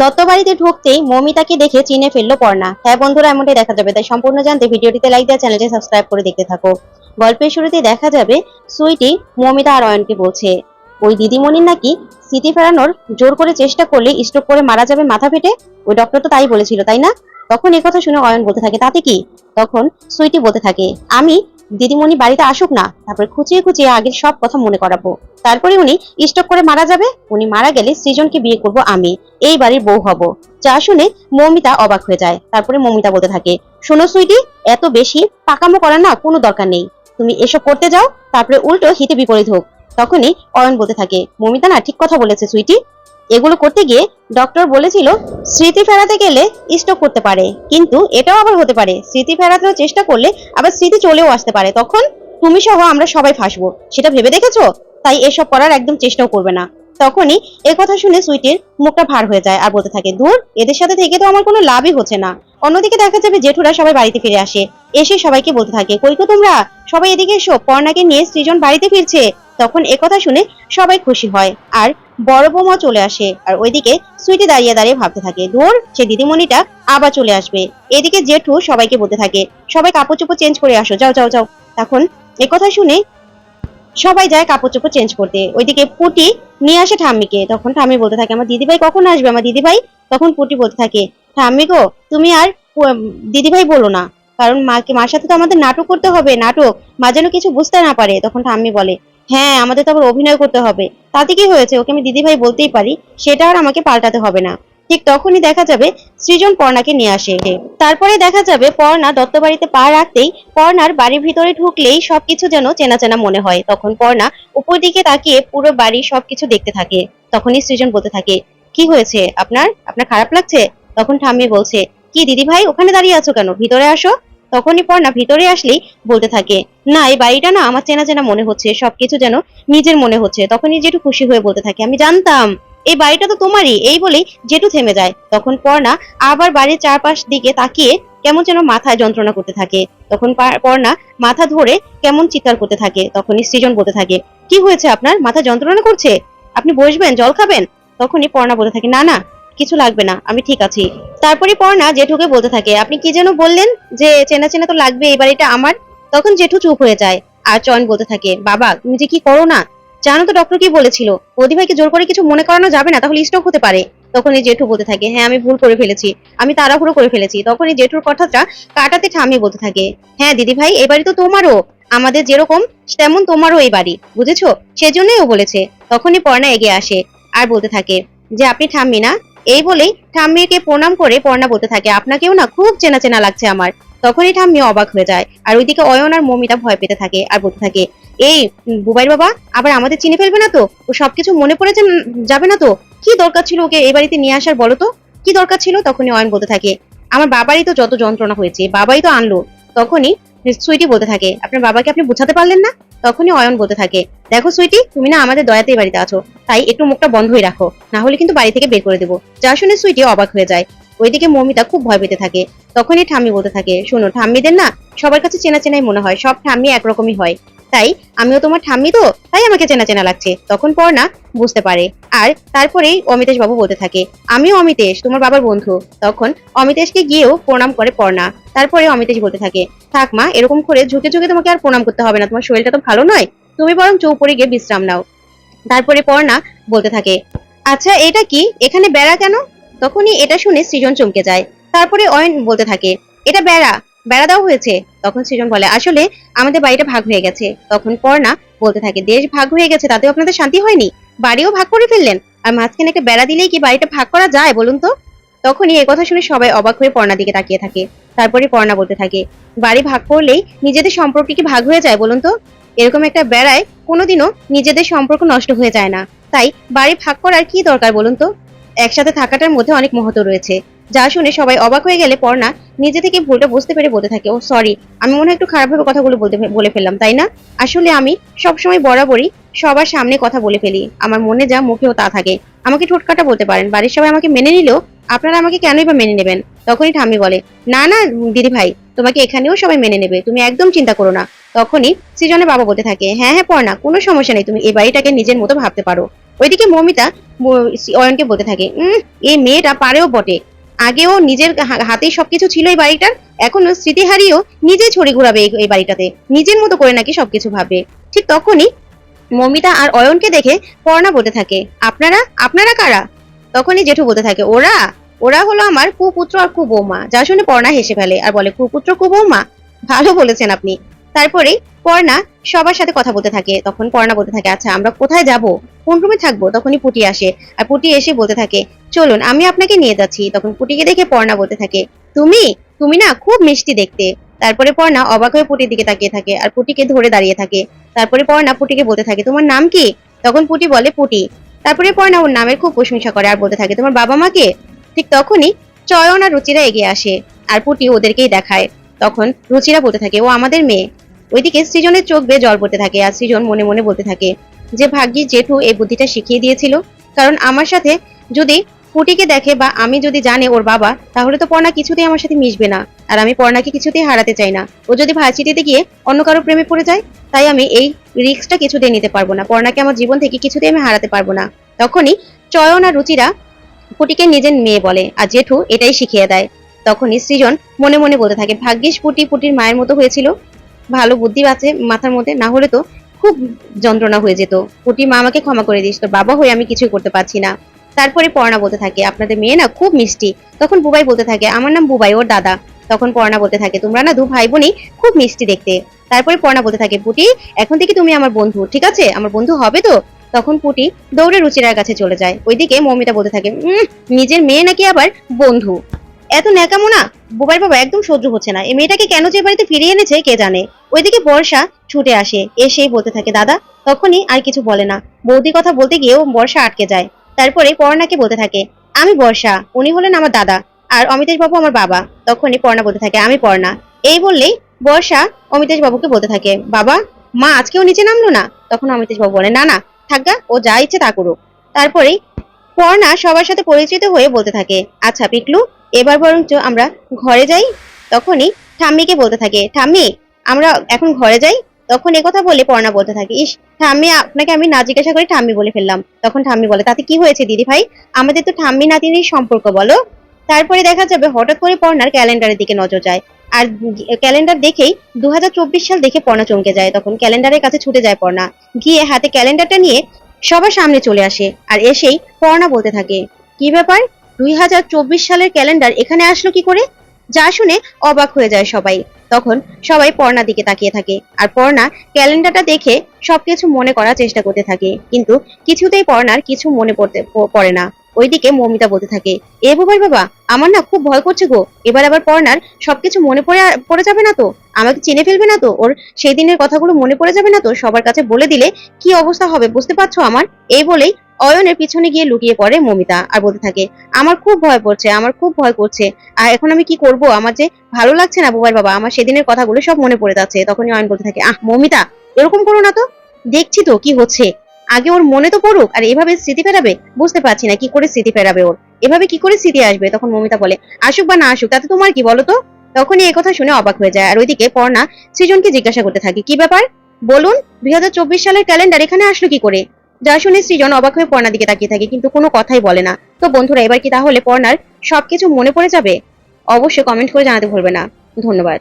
দত্ত বাড়িতে ঢুকতেই মমিতাকে দেখে চিনে ফেলল পর্ণা। হ্যাঁ বন্ধুরা, এমনটাই দেখা যাবে। তাই সম্পূর্ণ জানতে ভিডিওটিতে লাইক দেওয়া চ্যানেলটি সাবস্ক্রাইব করে দেখতে থাকো। গল্পের শুরুতে দেখা যাবে সুইটি মমিতা আর অয়নকে বলছে, ওই দিদিমণির নাকি স্মৃতি ফেরানোর জোর করে চেষ্টা করলে স্ট্রোক করে মারা যাবে মাথা ফেটে? ওই ডক্টর তো তাই বলেছিল, তাই না? তখন কথা শুনে অয়ন বলতে থাকে, তাতে কি? তখন সুইটি বলতে থাকে, আমি দিদিমণি বাড়িতে আসুক না, তারপর খুঁচিয়ে খুঁচিয়ে আগের সব কথা মনে করাবো। তারপরে উনি স্ট্রোক করে মারা যাবে? উনি মারা গেলে সৃজনকে বিয়ে করব আমি। এই বাড়ির বউ হব। যা শুনে মৌমিতা অবাক হয়ে যায়। তারপরে মৌমিতা বলতে থাকে, শোনো সুইটি, এত বেশি পাকামো করার না কোনো দরকার নেই। তুমি এসব করতে যাও, তারপরে উল্টো হিতে বিপরীত হোক। তখনই অয়ন বলতে থাকে, মৌমিতা না ঠিক কথা বলেছে সুইটি। এগুলো করতে গিয়ে ডক্টর বলেছিল, স্মৃতি ফেরাতে গেলে স্ট্রোক করতে পারে। কিন্তু এটাও আবার হতে পারে, স্মৃতি ফেরানোর চেষ্টা করলে আবার স্মৃতি চলেও আসতে পারে। তখন তুমি সহ আমরা সবাই ফাঁসবো। সেটা ভেবে দেখেছ? তাই এসব করার একদম চেষ্টাও করবে না। তখনই এ কথা শুনে সুইটির মুখটা ভার হয়ে যায় আর বলতে থাকে, দূর, এদের সাথে থেকে তো আমার কোনো লাভই হচ্ছে না। অন্যদিকে দেখা যাবে জেঠুরা সবাই বাড়িতে ফিরে আসে। এসে সবাইকে বলতে থাকে, কই তো তোমরা? সবাই এদিকে এসো। পর্ণাকে নিয়ে সৃজন বাড়িতে ফিরছে। তখন এ কথা শুনে সবাই খুশি হয়। আর বড় বৌমা চলে আসে আর ওইদিকে সুইটি দাঁড়িয়ে দাঁড়িয়ে ভাবতে থাকে, ধর, সে দিদিমণিটা আবার চলে আসবে। এদিকে জেঠু সবাইকে বলতে থাকে, সবাই কাপড় চোপড় চেঞ্জ করে আসো, যাও যাও যাও। তখন কথা শুনে সবাই যায় কাপড় চোপড় চেঞ্জ করতে। ওইদিকে পুটি নিয়ে আসে ঠাম্মিকে। তখন ঠাম্মি বলতে থাকে, আমার দিদিভাই কখন আসবে? আমার দিদিভাই? তখন পুটি বলতে থাকে, ঠাম্মি গো, তুমি আর দিদিভাই বলো না। কারণ মাকে, মার সাথে তো আমাদের নাটক করতে হবে, নাটক। মা যেন কিছু বুঝতে না পারে। তখন ঠাম্মি বলে হ্যাঁ আমাদের তো আবার অভিনয় করতে হবে। তাতে কি হয়েছে? ওকে আমি দিদিভাই বলতেই পারি, সেটা আর আমাকে পাল্টাতে হবে না। ঠিক তখনই দেখা যাবে সৃজন পর্ণাকে নিয়ে আসে। তারপরে দেখা যাবে পর্ণা দত্ত বাড়িতে পা রাখতেই পর্ণার বাড়ির ভিতরে ঢুকলেই সবকিছু যেন চেনা চেনা মনে হয়। তখন পর্ণা উপর দিকে তাকিয়ে পুরো বাড়ি সবকিছু দেখতে থাকে। তখনই সৃজন বলতে থাকে, কি হয়েছে? আপনার? আপনার খারাপ লাগছে? তখন ঠাম্মি বলছে, কি দিদি ভাই ওখানে দাঁড়িয়ে আছো কেন? ভিতরে আসো। তখনই পর্ণা ভিতরে আসলেই বলতে থাকে, না, এই বাড়িটা না আমার চেনা চেনা মনে হচ্ছে, সবকিছু যেন নিজের মনে হচ্ছে। তখনই জেঠু খুশি হয়ে বলতে থাকে, আমি জানতাম, এই বাড়িটা তো তোমারই, এই বলেই জেঠু থেমে যায়। তখন পর্ণা আবার বাড়ির চারপাশ দিকে তাকিয়ে কেমন যেন মাথায় যন্ত্রণা করতে থাকে। তখন পর্ণা মাথা ধরে কেমন চিৎকার করতে থাকে। তখনই সৃজন বলতে থাকে, কি হয়েছে আপনার? মাথা যন্ত্রণা করছে? আপনি বসবেন, জল খাবেন? তখনই পর্ণা বলতে থাকে, না না কিছু লাগবে না, আমি ঠিক আছি। তারপরে পর্ণা জেঠুকে বলতে থাকে, আপনি কি যেন বললেন যে চেনা চেনা তো লাগবে এই বাড়িটা আমার? তখন জেঠু চুপ হয়ে যায়। আর চয়ন বলতে থাকে, বাবা, তুমি যে কি করো না? জানো তো ডক্টর কি বলেছিল বৌদি ভাইকে জোর করে কিছু মনে করানো যাবে না, তাহলে স্ট্রোক হতে পারে। তখন এই জেঠু বলতে থাকে হ্যাঁ আমি ভুল করে ফেলেছি, আমি তাড়াহুড়ো করে ফেলেছি। তখন এই জেঠুর কথাটা কাটাতে ঠামিয়ে বলতে থাকে হ্যাঁ দিদি ভাই এই বাড়ি তো তোমারও, আমাদের যেরকম, তেমন তোমারও এই বাড়ি, বুঝেছ? সেজন্যই ও বলেছে। তখনই পর্ণা এগিয়ে আসে, আর বলতে থাকে, যে আপনি ঠাম্মি না এই বলেই ঠাম্মিকে প্রণাম করে পর্ণা বলতে থাকে আপনাকেও না খুব চেনা চেনা লাগছে আমার। তখনই ঠাম্মি অবাক হয়ে যায় আর ওইদিকে অয়ন আর মমিতা ভয় পেতে থাকে আর বলতে থাকে এই উম, বুবাইর বাবা আবার আমাদের চিনে ফেলবে না তো? ও সবকিছু মনে পড়েছে যাবে না তো? কি দরকার ছিল ওকে এই বাড়িতে নিয়ে আসার বলো তো? কি দরকার ছিল? তখনই অয়ন বলতে থাকে আমার বাবারই তো যত যন্ত্রণা হয়েছে বাবাই তো আনলো। তখনই সুইটি বলতে থাকে আপনার বাবাকে আপনি বোঝাতে পারলেন না? তখনই অয়ন বলতে থাকে, দেখো সুইটি, তুমি না আমাদের দয়াতেই বাড়িতে আছো, তাই একটু মুখটা বন্ধই রাখো, না হলে কিন্তু বাড়ি থেকে বের করে দেবো। যা শুনে সুইটি অবাক হয়ে যায়। ওইদিকে মৌমিতা খুব ভয় পেতে থাকে। তখনই ঠাম্মি বলতে থাকে, শোনো, ঠাম্মিদের না সবার কাছে চেনা চেনাই মনে হয়, সব ঠাম্মি একরকমই হয়। তাই আমিও তোমার ঠাম্মি তো, তাই আমাকে চেনা চেনা লাগছে। তখন পর্ণা বুঝতে পারে। আর তারপরেই অমিতেশ বাবু বলতে থাকে, আমিও অমিতেশ, তোমার বাবার বন্ধু। তখন অমিতেশকে গিয়েও প্রণাম করে পর্ণা। তারপরে অমিতেশ বলতে থাকে, থাক মা, এরকম করে ঝুঁকে ঝুঁকে তোমাকে আর প্রণাম করতে হবে না, তোমার শরীরটা তো ভালো নয়। তুমি বরং চৌপড়ে গিয়ে বিশ্রাম নাও। তারপরে পর্ণা বলতে থাকে আচ্ছা এটা কি? এখানে বেড়া কেন? তখনই এটা শুনে সৃজন চমকে যায়। তারপরে অয়ন বলতে থাকে, এটা বেড়া বেড়া দেওয়া হয়েছে। তখন সৃজন বলে, আসলে আমাদের বাড়িটা ভাগ হয়ে গেছে। তখন পর্ণা বলতে থাকে, দেশ ভাগ হয়ে গেছে, তাতেও আপনাদের শান্তি হয়নি? বাড়িও ভাগ করে ফেললেন। আর মাঝখানে একটা বেড়া দিলেই কি বাড়িটা ভাগ করা যায় বলুন তো? তখনই এই কথা শুনে সবাই অবাক হয়ে পর্ণার দিকে তাকিয়ে থাকে। তারপরে পর্ণা বলতে থাকে, বাড়ি ভাগ করলেই নিজেদের সম্পর্ক কি ভাগ হয়ে যায় বলুন তো? এরকম একটা বেড়ায় কোনোদিনও নিজেদের সম্পর্ক নষ্ট হয়ে যায় না। তাই বাড়ি ভাগ করার কি দরকার বলুন তো? একসাথে থাকাটার মধ্যে অনেক মহত্ব রয়েছে। যা শুনে সবাই অবাক হয়ে গেলে পর্ণা নিজে থেকে ভুলটা বুঝতে পেরে বলতে থাকে, ও সরি আমি মনে হয় একটু খারাপভাবে কথাগুলো বলতে বলে ফেললাম, তাই না? আসলে আমি সবসময় বরাবরই সবার সামনে কথা বলে ফেলি। আমার মনে যা মুখেও তা থাকে। আমাকে ঠোটকাটা বলতে পারেন, বাড়ির সবাই আমাকে মেনে নিলেও আপনারা আমাকে কেনই বা মেনে নেবেন? তখনই ঠাম্মি বলে, না না, দিদি ভাই, তোমাকে এখানেও সবাই মেনে নেবে, তুমি একদম চিন্তা করো না। তখনই সৃজনের বাবা বলতে থাকে হ্যাঁ হ্যাঁ পড়না কোনো সমস্যা নেই, তুমি এই বাড়িটাকে নিজের মতো ভাবতে পারো। ওইদিকে মমিতা অয়নকে বলতে থাকে এই মেয়েটা পারেও বটে আগেও নিজের হাতেই সবকিছু ছিল এই বাড়িটার এখনও স্মৃতি হারিয়েও নিজে ছড়ি ঘুরাবে এই- বাড়িটাতে। নিজের মতো করে নাকি সবকিছু ভাববে। ঠিক তখনই মমিতা আর অয়নকে দেখে পর্ণা বলতে থাকে, আপনারা? আপনারা কারা? তখনই জেঠু বলতে থাকে, ওরা? ওরা হলো আমার কুপুত্র আর কুবৌমা। যা শুনে পর্ণা হেসে ফেলে আর বলে, কুপুত্র, কুবৌমা? ভালো বলেছেন আপনি। তারপরে পর্ণা সবার সাথে কথা বলতে থাকে। তখন পর্ণা বলতে থাকে আচ্ছা আমরা কোথায় যাব? কোন রুমে থাকব? তখনই পুটি আসে। আর পুটি এসে বলতে থাকে, চলুন, আমি আপনাকে নিয়ে যাচ্ছি। তখন পুটিকে দেখে পর্ণা বলতে থাকে, তুমি? তুমি না খুব মিষ্টি দেখতে। তারপরে পর্ণা অবাক হয়ে পুটির দিকে তাকিয়ে থাকে আর পুটিকে ধরে দাঁড়িয়ে থাকে। তারপরে পর্ণা পুটিকে বলতে থাকে, তোমার নাম কি? তখন পুটি বলে, পুটি। তারপরে পর্ণা ওর নামের খুব প্রশংসা করে আর বলতে থাকে, তোমার বাবা মাকে ঠিক তখনই চয়ন আর রুচিরা এগিয়ে আসে আর পুটি ওদেরকেই দেখায়। তখন রুচিরা বলতে থাকে, ও আমাদের মেয়ে। ওইদিকে সৃজনের চোখ বেয়ে জল পড়তে থাকে আর সৃজন মনে মনে বলতে থাকে যে ভাগ্যি জেঠু এই বুদ্ধিটা শিখিয়ে দিয়েছিল। কারণ আমার সাথে যদি পুটিকে দেখে বা আমি যদি জানে ওর বাবা, তাহলে তো পর্ণা কিছুতেই আমার সাথে মিশবে না। আর আমি পর্ণাকে কিছুতেই হারাতে চাই না। ও যদি ভার্সিটিতে গিয়ে অন্য কারও প্রেমে পড়ে যায়, তাই আমি এই রিস্কটা কিছুতেই নিতে পারব না। পর্ণাকে আমার জীবন থেকে কিছুতেই আমি হারাতে পারব না। তখনই চয়ন আর রুচিরা পুটিকে নিজের মেয়ে বলে আর জেঠু এটাই শিখিয়ে দেয়। তখনই সৃজন মনে মনে বলতে থাকে, ভাগ্যিস পুটি পুটির মায়ের মতো হয়েছিল। ভালো বুদ্ধি আছে মাথার মধ্যে, না হলে তো খুব যন্ত্রণা হয়ে যেত। পুটি মা আমাকে ক্ষমা করে দিস তোর বাবা হয়ে আমি কিছুই করতে পারছি না। তারপরে পর্ণা বলতে থাকে, আপনাদের মেয়ে না খুব মিষ্টি। তখন বুবাই বলতে থাকে, আমার নাম বুবাই, ওর দাদা। তখন পর্ণা বলতে থাকে, তোমরা না দু ভাই বোনই খুব মিষ্টি দেখতে। তারপরে পর্ণা বলতে থাকে, পুটি, এখন থেকে তুমি আমার বন্ধু, ঠিক আছে? আমার বন্ধু হবে তো? তখন পুটি দৌড়ে রুচিরার কাছে চলে যায়। ওইদিকে মৌমিতা বলতে থাকে নিজের মেয়ে নাকি আবার বন্ধু? এত ন্যাকামো না বুবাইর বাবা, একদম সহ্য হচ্ছে না। এই মেয়েটাকে কেন যে বাড়িতে ফিরিয়ে এনেছে, কে জানে? ওইদিকে বর্ষা ছুটে আসে, এসেই বলতে থাকে, দাদা, তখনই আর কিছু বলে না। বৌদি কথা বলতে গিয়েও বর্ষা আটকে যায়। তারপরে পর্ণাকে বলতে থাকে, আমি বর্ষা, উনি হলেন আমার দাদা, আর অমিতেশ বাবু আমার বাবা। তখনই পর্ণা বলতে থাকে, আমি পর্ণা। এই বললেই বর্ষা অমিতেশ বাবুকে বলতে থাকে, বাবা, মা আজকেও নিচে নামলো না? তখন অমিতেশ বাবু বলে, না না থাকগা ও যা ইচ্ছে তা করুক। তারপরেই পর্ণা সবার সাথে পরিচিত হয়ে বলতে থাকে আচ্ছা পিকলু, এবার বরঞ্চ আমরা ঘরে যাই? তখনই ঠাম্মিকে বলতে থাকে, ঠাম্মি, আমরা এখন ঘরে যাই? তখন কথা বলে পর্ণা বলতে থাকে, ইস, ঠাম্মি, আপনাকে আমি না জিজ্ঞাসা করে ঠাম্মি বলে ফেললাম। তখন ঠাম্মি বলে, তাতে কি হয়েছে দিদি ভাই? আমাদের তো ঠাম্মি নাতিনির সম্পর্ক, বলো? তারপরে দেখা যাবে হঠাৎ করে পর্ণার ক্যালেন্ডারের দিকে নজর যায়। আর ক্যালেন্ডার দেখেই দু হাজার চব্বিশ সাল দেখে পর্ণা চমকে যায়, তখন ক্যালেন্ডারের কাছে ছুটে যায় পর্ণা। গিয়ে হাতে ক্যালেন্ডারটা নিয়ে সবার সামনে চলে আসে আর এসেই পর্ণা বলতে থাকে। কি ব্যাপার? দুই হাজার চব্বিশ সালের ক্যালেন্ডার এখানে আসলো কি করে? যা শুনে অবাক হয়ে যায় সবাই। তখন সবাই পর্ণার দিকে তাকিয়ে থাকে আর পর্ণা ক্যালেন্ডারটা দেখে সবকিছু মনে করার চেষ্টা করতে থাকে। কিন্তু কিছুতেই পর্ণার কিছু মনে পড়তে পড়ে না। ওইদিকে মমিতা বলতে থাকে, এ বুবাই বাবা, আমার না খুব ভয় করছে গো। এবার আবার পর্ণার সবকিছু মনে পড়ে পড়ে যাবে না তো? আমাকে চিনে ফেলবে না তো? ওর সেই দিনের কথাগুলো মনে পড়ে যাবে না তো? সবার কাছে বলে দিলে কি অবস্থা হবে বুঝতে পারছ আমার? এই বলেই অয়নের পিছনে গিয়ে লুকিয়ে পড়ে মমিতা আর বলতে থাকে, আমার খুব ভয় করছে, আমার খুব ভয় করছে। আর এখন আমি কি করব? আমার যে ভালো লাগছে না বুবাই বাবা, আমার সেদিনের কথাগুলো সব মনে পড়ে যাচ্ছে। তখনই অয়ন বলতে থাকে, আহ, মমিতা, এরকম করো না তো। দেখছি তো কি হচ্ছে। আগে ওর মনে তো পড়ুক, আর এভাবে স্মৃতি ফেরাবে, বুঝতে পারছি না কি করে স্মৃতি ফেরাবে ওর। এভাবে কি করে স্মৃতি আসবে? তখন মমিতা বলে, আসুক বা না আসুক, তাতে তোমার কি বলো তো? তখনই এই কথা শুনে অবাক হয়ে যায়। আর ওইদিকে পর্ণা সৃজনকে জিজ্ঞাসা করতে থাকে, কি ব্যাপার? বলুন দুই চব্বিশ সালের ক্যালেন্ডার, এখানে আসলো কি করে? যা শুনে সৃজন অবাক হয়ে পর্ণার দিকে তাকিয়ে থাকে, কিন্তু কোনো কথাই বলে না। তো বন্ধুরা, এবার কি তাহলে পর্ণার সবকিছু মনে পড়ে যাবে? অবশ্যই কমেন্ট করে জানাতে ভুলবে না। ধন্যবাদ।